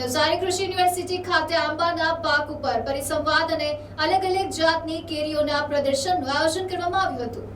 નવસારી કૃષિ યુનિવર્સિટી ખાતે આંબાના પાક ઉપર પરિસંવાદ અને અલગ અલગ જાતની કેરીઓના પ્રદર્શનનું આયોજન કરવામાં આવ્યું હતું.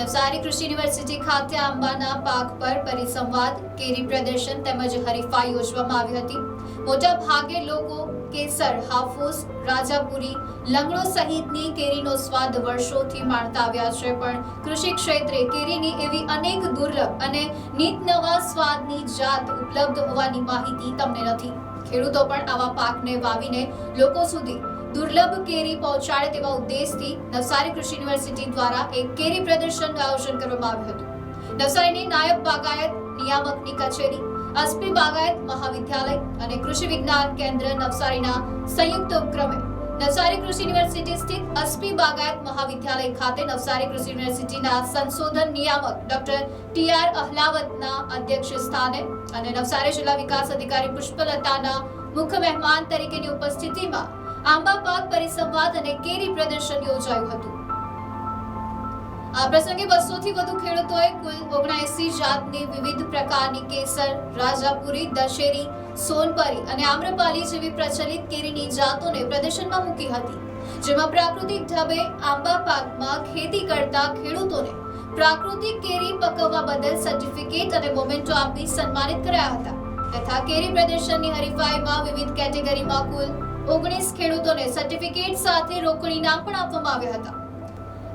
નવસારી કૃષિ યુનિવર્સિટી ખાતે આંબાના પાક પર પરિસંવાદ, કેરી પ્રદર્શન તેમજ હરીફાઈ યોજવામાં આવી હતી. મોટા ભાગે લોકો કેસર, હાફૂસ, રાજાપુરી, લંગડો સહિતની કેરીનો સ્વાદ વર્ષોથી માણતા આવ્યા છે. પણ કૃષિ ક્ષેત્રે કેરીની એવી અનેક દુર્લભ અને નીત નવા સ્વાદની જાત ઉપલબ્ધ હોવાની માહિતી તમને નથી. ખેડૂતો પણ આવા પાકને વાવીને લોકો સુધી દુર્લભ કેરી પહોંચાડે તેવા ઉદ્દેશથી નવસારી કૃષિ યુનિવર્સિટી દ્વારા એક કેરી પ્રદર્શનનું આયોજન કરવામાં આવ્યું હતું. નવસારીની નાયબ બાગાયત નિયામકની કચેરી અસ્પી બાગાયત મહાવિદ્યાલય અને કૃષિ વિજ્ઞાન કેન્દ્ર નવસારીના સંયુક્ત ઉપક્રમે નવસારી કૃષિ યુનિવર્સિટી સ્થિત અસ્પી બાગાયત મહાવિદ્યાલય ખાતે નવસારી કૃષિ યુનિવર્સિટીના સંશોધન નિયામક ડોક્ટર ટી આર અહલાવતના અધ્યક્ષ સ્થાને અને નવસારી જિલ્લા વિકાસ અધિકારી પુષ્પલતાના મુખ્ય મહેમાન તરીકેની ઉપસ્થિતિમાં આંબા પાક પરિસંવાદ અને કેરી પ્રદર્શન યોજાયું હતું. આ પ્રસંગે બસોથી વધુ ખેડૂતોએ કુલ ઓગણએસી જાતની વિવિધ પ્રકારની કેસર, રાજાપુરી, દશેરી, સોનપરી અને આમ્રપાલી જેવી પ્રચલિત કેરીની જાતોને પ્રદર્શનમાં મૂકી હતી, જેમાં પ્રાકૃતિક ઢબે આંબા પાકમાં ખેતી કરતા ખેડૂતોને પ્રાકૃતિક કેરી પકવવા બદલ સર્ટિફિકેટ અને મોમેન્ટો આપી સન્માનિત કરાયા હતા. તથા કેરી પ્રદર્શનની હરીફાઈમાં વિવિધ કેટેગરીમાં કુલ ઓગણીસ ખેડૂતોને સર્ટિફિકેટ સાથે રોકડી નામ પણ આપવામાં આવ્યા હતા.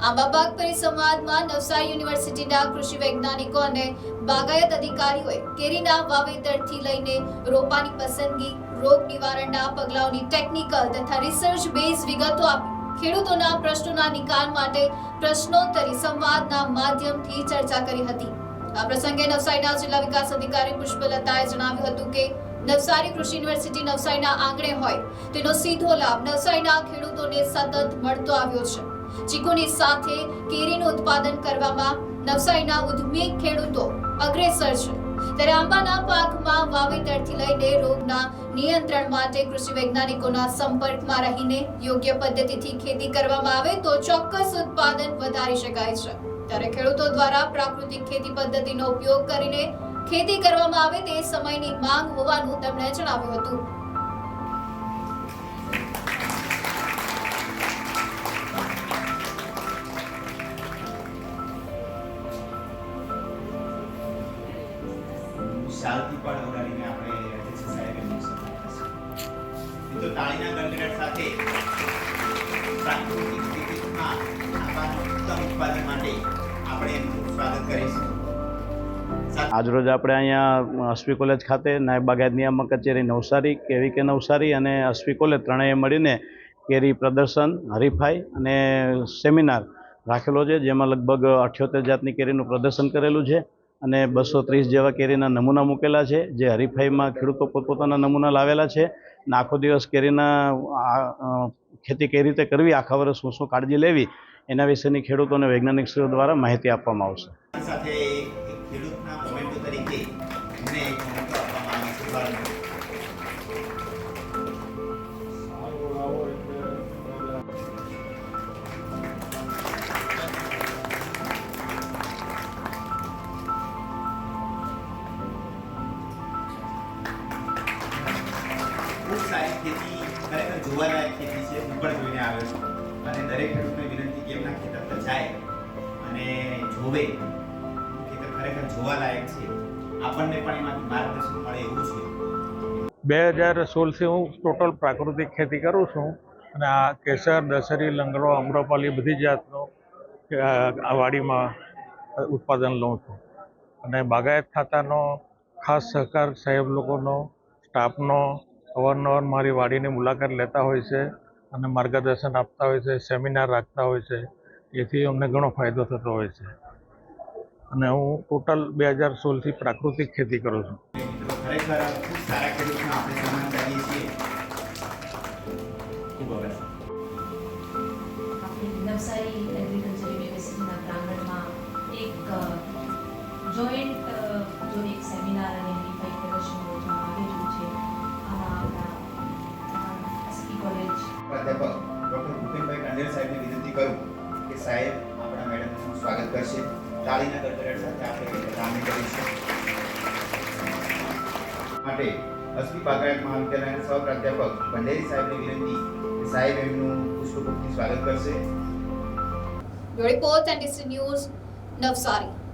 આંબા પાક પરિસંવાદમાં નવસારી યુનિવર્સિટીના કૃષિ વૈજ્ઞાનિકો અને બાગાયત અધિકારીઓએ કેરીના વાવેતરથી લઈને રોપાની પસંદગી, રોગ નિવારણના પગલાઓની ટેકનિકલ તથા રિસર્ચ બેઝ વિગતો આપી, ખેડૂતોના પ્રશ્નોના નિકાલ માટે પ્રશ્નોત્તરી સંવાદના માધ્યમથી ચર્ચા કરી હતી. આ પ્રસંગે નવસારીના જિલ્લા વિકાસ અધિકારી પુષ્પલતાએ જણાવ્યું હતું કે, નવસારી કૃષિ યુનિવર્સિટી નવસારીના આંગણે હોય, તેનો સીધો લાભ નવસારીના ખેડૂતોને સતત મળતો આવ્યો છે. ચીકુની સાથે કેરીનું ઉત્પાદન કરવામાં નવસારીના ઉદ્યમી ખેડૂતો અગ્રેસર છે. ત્યારે આંબાના પાકમાં વાવેતરથી લઈને રોગના નિયંત્રણ માટે કૃષિ વૈજ્ઞાનિકોના સંપર્કમાં રહીને યોગ્ય પદ્ધતિથી ખેતી કરવામાં આવે તો ચોક્કસ ઉત્પાદન વધારી શકાય છે. ત્યારે ખેડૂતો દ્વારા પ્રાકૃતિક ખેતી પદ્ધતિનો ઉપયોગ કરીને ખેતી કરવામાં આવે તે સમયની માંગ હોવાનું તેમણે જણાવ્યું હતું. શાલથી પણ ઓગાળીને આપણે અધ્યક્ષ સાહેબે મિત્રો તાળીના ગણગડાટ સાથે પ્રાકૃતિક ખેતીમાં આંબાનું ઉત્તમ ઉત્પાદન માટે આપણે સ્વાગત કરીશું. આજરોજ આપણે અહીંયા અશ્વી કોલેજ ખાતે નાયબ બાગાયત નિયામક કચેરી નવસારી, કેવી કે નવસારી અને અશ્વી કોલેજ ત્રણેય મળીને કેરી પ્રદર્શન, હરીફાઈ અને સેમિનાર રાખેલો છે, જેમાં લગભગ અઠ્યોતેર જાતની કેરીનું પ્રદર્શન કરેલું છે. અને બસો ત્રીસ જેવા કેરીના નમૂના મૂકેલા છે, જે હરીફાઈમાં ખેડૂતો પોતપોતાના નમૂના લાવેલા છે અને આખો દિવસ કેરીના ખેતી કઈ રીતે કરવી, આખા વર્ષ શું શું કાળજી લેવી, એના વિશેની ખેડૂતોને વૈજ્ઞાનિક શ્રીઓ દ્વારા માહિતી આપવામાં આવશે. સાથે ખેડૂતના તરીકે બે હજાર સોળથી હું ટોટલ પ્રાકૃતિક ખેતી કરું છું. અને આ કેસર, દશેરી, લંગડો, અમ્રપાલી બધી જાતનો વાડીમાં ઉત્પાદન લઉં છું. અને બાગાયત ખાતાનો ખાસ સહકાર સાહેબ લોકોનો સ્ટાફનો અવારનવાર મારી વાડીની મુલાકાત લેતા હોય છે અને માર્ગદર્શન આપતા હોય છે સેમિનાર રાખતા હોય છે. એથી અમને ઘણો ફાયદો થતો હોય છે. અને હું ટોટલ બે હજાર સોળથી પ્રાકૃતિક ખેતી કરું છું. ખરેખર ખૂબ સારા ખેડૂતનો આપણે સન્માન કરીએ છીએ. ખૂબ અગત્ય કરું કે સાહેબ, આપણા મેડમનું સ્વાગત કરશે. તાળીના ગડગડાટ સાથે આપણે રામે કરીશું માટે અસ્મી બાગાયત મહાવિદ્યાલયના સહ પ્રાધ્યાપક ભંડેરી સાહેબને વિનંતી સાહેબ એમનું પુષ્પગુચ્છથી સ્વાગત કરશે. Report NDC news Navsari